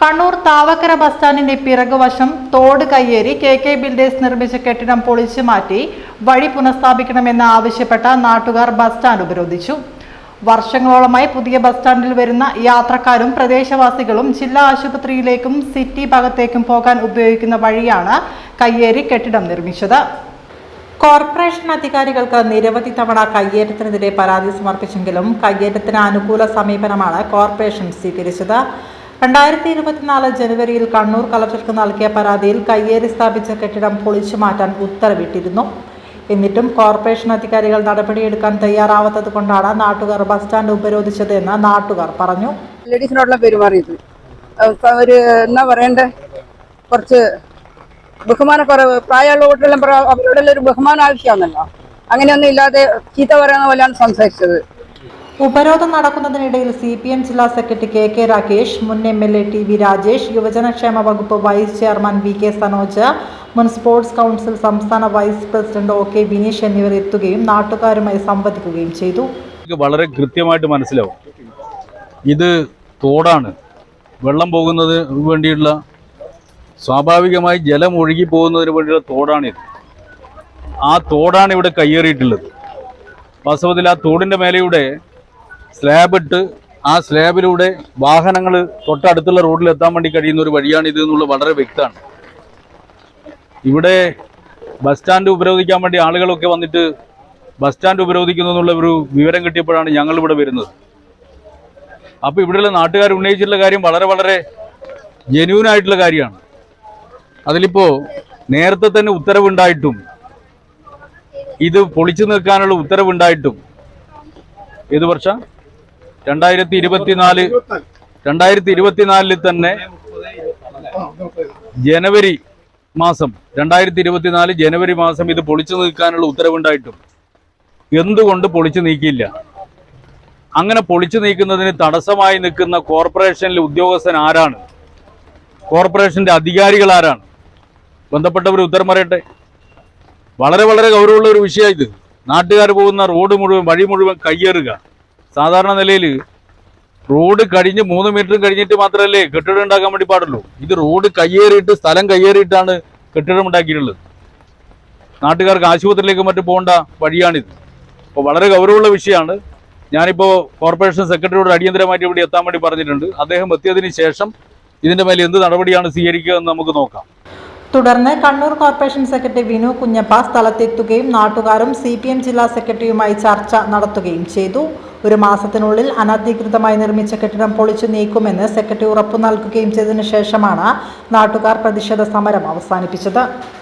Kannur Thavakkara bus സ്റ്റാൻഡിന്റെ പിറകുവശം തോട് കയ്യേറി കെ കെ ബിൽഡേഴ്സ് നിർമ്മിച്ച കെട്ടിടം പൊളിച്ചു മാറ്റി വഴി പുനഃസ്ഥാപിക്കണമെന്ന് ആവശ്യപ്പെട്ട നാട്ടുകാർ ബസ് സ്റ്റാൻഡ് ഉപരോധിച്ചു. വർഷങ്ങളോളമായി പുതിയ ബസ് സ്റ്റാൻഡിൽ വരുന്ന യാത്രക്കാരും പ്രദേശവാസികളും ജില്ലാ ആശുപത്രിയിലേക്കും സിറ്റി ഭാഗത്തേക്കും പോകാൻ ഉപയോഗിക്കുന്ന വഴിയാണ് കയ്യേറി കെട്ടിടം നിർമ്മിച്ചത്. കോർപ്പറേഷൻ അധികാരികൾക്ക് നിരവധി തവണ കയ്യേറ്റത്തിനെതിരെ പരാതി സമർപ്പിച്ചെങ്കിലും കയ്യേറ്റത്തിന് അനുകൂല സമീപനമാണ് കോർപ്പറേഷൻ സ്വീകരിച്ചത്. രണ്ടായിരത്തി ഇരുപത്തിനാല് ജനുവരിയിൽ കണ്ണൂർ കളക്ടർക്ക് നൽകിയ പരാതിയിൽ കയ്യേറി സ്ഥാപിച്ച കെട്ടിടം പൊളിച്ചു മാറ്റാൻ ഉത്തരവിട്ടിരുന്നു. എന്നിട്ടും കോർപ്പറേഷൻ അധികാരികൾ നടപടിയെടുക്കാൻ തയ്യാറാവാത്തത് കൊണ്ടാണ് നാട്ടുകാർ ബസ് സ്റ്റാൻഡ് ഉപരോധിച്ചത് എന്ന് നാട്ടുകാർ പറഞ്ഞു. ലേഡീസിനോടുള്ള പെരുമാറിയത് അത് ഒരു എന്നാ പറയണ്ടേ? കുറച്ച് ബഹുമാനക്കുറവ്. പ്രായമുള്ളവരോടെല്ലാം പറ- അവരോടെല്ലാം ഒരു ബഹുമാനം ആവശ്യമാണല്ലോ. അങ്ങനെയൊന്നും ഇല്ലാതെ ചീത്ത പറയുന്ന പോലെയാണ് സംസാരിച്ചത്. ഉപരോധം നടക്കുന്നതിനിടയിൽ സി പി എം ജില്ലാ സെക്രട്ടറി കെ കെ രാകേഷ് മുൻ M L A T V Rajesh യുവജനക്ഷേമ വകുപ്പ് vice chairman V K Sanoj മുൻ സ്പോർട്സ് കൗൺസിൽ സംസ്ഥാന vice president O K Bineesh എന്നിവർ എത്തുകയും നാട്ടുകാരുമായി സംവദിക്കുകയും ചെയ്തു. വളരെ കൃത്യമായിട്ട് മനസ്സിലാവും. ഇത് തോടാണ്. വെള്ളം പോകുന്നത് വേണ്ടിയുള്ള സ്വാഭാവികമായി ജലം ഒഴുകി പോകുന്നതിന് വേണ്ടിയുള്ള തോടാണിത് ആ തോടാണ് ഇവിടെ കയ്യേറിയിട്ടുള്ളത്. വാസ്തവത്തിൽ ആ തോടിന്റെ മേലെയുടെ സ്ലാബ് ഇട്ട് ആ സ്ലാബിലൂടെ വാഹനങ്ങൾ തൊട്ടടുത്തുള്ള റോഡിൽ എത്താൻ വേണ്ടി കഴിയുന്ന ഒരു വഴിയാണ് ഇത് എന്നുള്ളത് വളരെ വ്യക്തമാണ്. ഇവിടെ ബസ് സ്റ്റാൻഡ് ഉപരോധിക്കാൻ വേണ്ടി ആളുകളൊക്കെ വന്നിട്ട് ബസ് സ്റ്റാൻഡ് ഉപരോധിക്കുന്നു എന്നുള്ള ഒരു വിവരം കിട്ടിയപ്പോഴാണ് ഞങ്ങൾ ഇവിടെ വരുന്നത്. അപ്പോൾ ഇവിടെയുള്ള നാട്ടുകാർ ഉന്നയിച്ചിട്ടുള്ള കാര്യം വളരെ വളരെ ജെന്യൂൻ ആയിട്ടുള്ള കാര്യമാണ്. അതിലിപ്പോൾ നേരത്തെ തന്നെ ഉത്തരവുണ്ടായിട്ടും ഇത് പൊളിച്ചു നിൽക്കാനുള്ള ഉത്തരവുണ്ടായിട്ടും. ഏത് വർഷം? രണ്ടായിരത്തി ഇരുപത്തിനാല് രണ്ടായിരത്തി ഇരുപത്തിനാലിൽ തന്നെ ജനുവരി മാസം രണ്ടായിരത്തി ഇരുപത്തിനാല് ജനുവരി മാസം ഇത് പൊളിച്ചു നീക്കാനുള്ള ഉത്തരവുണ്ടായിട്ടും. എന്തുകൊണ്ട് പൊളിച്ചു നീക്കിയില്ല? അങ്ങനെ പൊളിച്ചു നീക്കുന്നതിന് തടസ്സമായി നിൽക്കുന്ന കോർപ്പറേഷനിലെ ഉദ്യോഗസ്ഥൻ ആരാണ്? കോർപ്പറേഷന്റെ അധികാരികൾ ആരാണ്? ബന്ധപ്പെട്ടവർ ഉത്തരം പറയട്ടെ. വളരെ വളരെ ഗൗരവമുള്ള ഒരു വിഷയമാണ് ഇത്. നാട്ടുകാർ പോകുന്ന റോഡ് മുഴുവൻ വഴി മുഴുവൻ കയ്യേറുക. സാധാരണ നിലയിൽ റോഡ് കഴിഞ്ഞ് മൂന്ന് മീറ്ററും കഴിഞ്ഞിട്ട് മാത്രമല്ലേ കെട്ടിടം ഉണ്ടാക്കാൻ വേണ്ടി പാടുള്ളൂ. ഇത് റോഡ് കയ്യേറിയിട്ട് സ്ഥലം കയ്യേറിയിട്ടാണ് കെട്ടിടം ഉണ്ടാക്കിയിട്ടുള്ളത്. നാട്ടുകാർക്ക് ആശുപത്രിയിലേക്ക് മറ്റു പോകേണ്ട വഴിയാണിത്. അപ്പോൾ വളരെ ഗൗരവമുള്ള വിഷയമാണ്. ഞാനിപ്പോൾ കോർപ്പറേഷൻ സെക്രട്ടറിയോട് അടിയന്തരമായിട്ട് ഇവിടെ എത്താൻ വേണ്ടി പറഞ്ഞിട്ടുണ്ട്. അദ്ദേഹം എത്തിയതിന് ശേഷം ഇതിന്റെ മേലെ എന്ത് നടപടിയാണ് സ്വീകരിക്കുക എന്ന് നമുക്ക് നോക്കാം. തുടർന്ന് കണ്ണൂർ കോർപ്പറേഷൻ സെക്രട്ടറി വിനു കുഞ്ഞപ്പ സ്ഥലത്തെത്തുകയും നാട്ടുകാരും സി ജില്ലാ സെക്രട്ടറിയുമായി ചർച്ച നടത്തുകയും ചെയ്തു. ഒരു മാസത്തിനുള്ളിൽ അനധികൃതമായി നിർമ്മിച്ച കെട്ടിടം പൊളിച്ചു നീക്കുമെന്ന് സെക്രട്ടറി ഉറപ്പു നൽകുകയും ചെയ്തതിനു ശേഷമാണ് നാട്ടുകാർ പ്രതിഷേധ സമരം അവസാനിപ്പിച്ചത്.